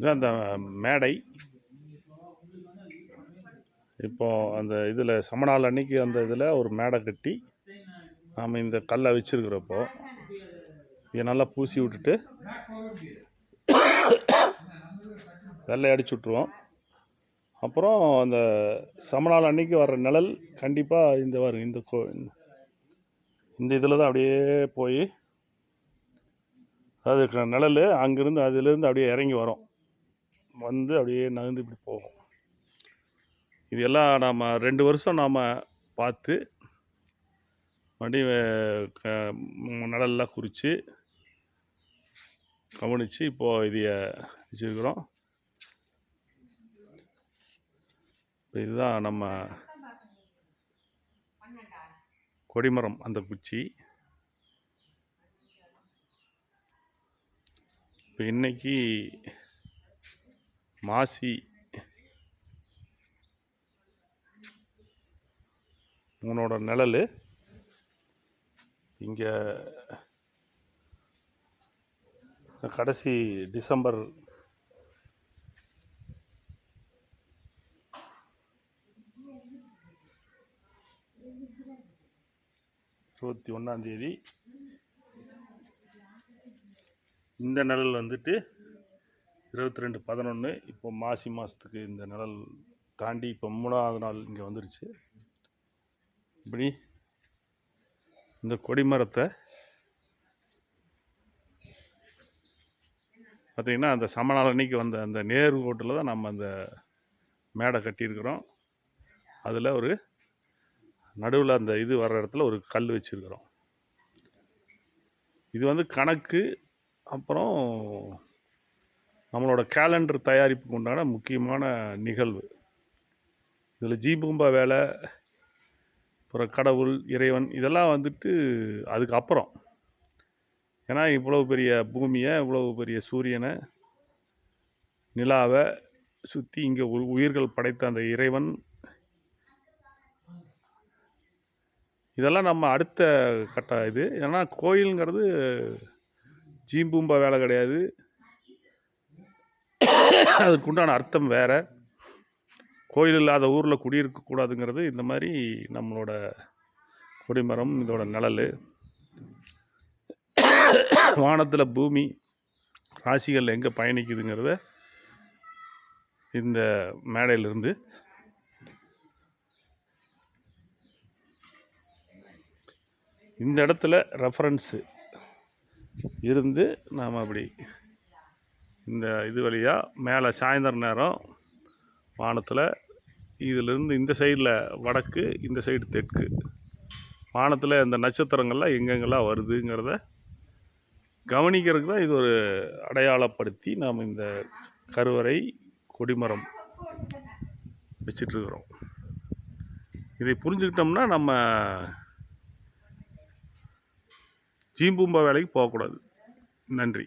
இதுதான் அந்த மேடை. இப்போ அந்த இதில் சமணால் அன்னைக்கு அந்த இதில் ஒரு மேடை கட்டி நாம் இந்த கல்லை வச்சுருக்கிறப்போ இதை நல்லா பூசி விட்டுட்டு வெள்ளை அடிச்சு விட்ருவோம் அப்புறம் அந்த சமநாள் அன்னைக்கு வர்ற நிழல் கண்டிப்பாக இந்த வரும் இந்த கோ இந்த இதில் தான் அப்படியே போய் அதுக்கு நிழல் அங்கேருந்து அதிலேருந்து அப்படியே இறங்கி வரும். வந்து அப்படியே நகர்ந்து இப்படி போகும். இது எல்லாம் நாம் ரெண்டு வருஷம் நாம் பார்த்து மறுபடியும் க- குறித்து கவனித்து இப்போது இதைய வச்சுருக்குறோம். இதுதான் நம்ம கொடிமரம் அந்த குச்சி இப்போ இன்னைக்கு மாசி. உன்னோட நிழல். இங்கே கடைசி டிசம்பர் இருபத்தி ஒன்றாந்தேதி இந்த நிழல் வந்துட்டு இருபத்தி ரெண்டு பதினொன்று இப்போ மாசி மாதத்துக்கு இந்த நிழல் தாண்டி இப்போ மூணாவது நாள் இங்கே வந்துருச்சு. இப்படி இந்த கொடிமரத்தை பார்த்திங்கன்னா அந்த சமநாள் அன்னைக்கு வந்த அந்த நேர்கோட்டில் தான் நம்ம அந்த மேடை கட்டியிருக்கிறோம். அதில் ஒரு நடுவில் அந்த இது வர்ற இடத்துல ஒரு கல் வச்சுருக்குறோம். இது வந்து கணக்கு அப்புறம் நம்மளோட கேலண்டர் தயாரிப்புக்கு உண்டான முக்கியமான நிகழ்வு. இதில் ஜீபூம்பா வேலை அப்புறம் கடவுள் இறைவன் இதெல்லாம் வந்துட்டு அதுக்கு அப்புறம் ஏன்னா இவ்வளவு பெரிய பூமியை இவ்வளவு பெரிய சூரியனை நிலாவை சுற்றி இங்கே உயிர்கள் படைத்த அந்த இறைவன். இதெல்லாம் நம்ம அடுத்த கட்ட இது. ஏன்னா கோயிலுங்கிறது ஜீம்பூம்பா வேலை கிடையாது. அதுக்குண்டான அர்த்தம் வேறு. கோயில் இல்லாத ஊரில் குடியிருக்கக்கூடாதுங்கிறது இந்த மாதிரி நம்மளோட கொடிமரம் இதோட நிழல். வானத்தில் பூமி ராசிகள் எங்கே பயணிக்குதுங்கிறத இந்த மேடையிலிருந்து இந்த இடத்துல ரெஃபரன்ஸு இருந்து நாம் அப்படி இந்த இது வழியாக மேலே சாயந்தர நேரம் வானத்தில் இதிலிருந்து இந்த சைடில் வடக்கு இந்த சைடு தெற்கு. வானத்தில் இந்த நட்சத்திரங்கள்லாம் எங்கெங்கெல்லாம் வருதுங்கிறத கவனிக்கிறதுக்கு தான் இது ஒரு அடையாளப்படுத்தி நாம் இந்த கருவறை கொடிமரம் வச்சிட்ருக்குறோம். இதை புரிஞ்சுக்கிட்டோம்னா நம்ம ஜீம்பூம்பா வேலைக்கு போகக்கூடாது. நன்றி.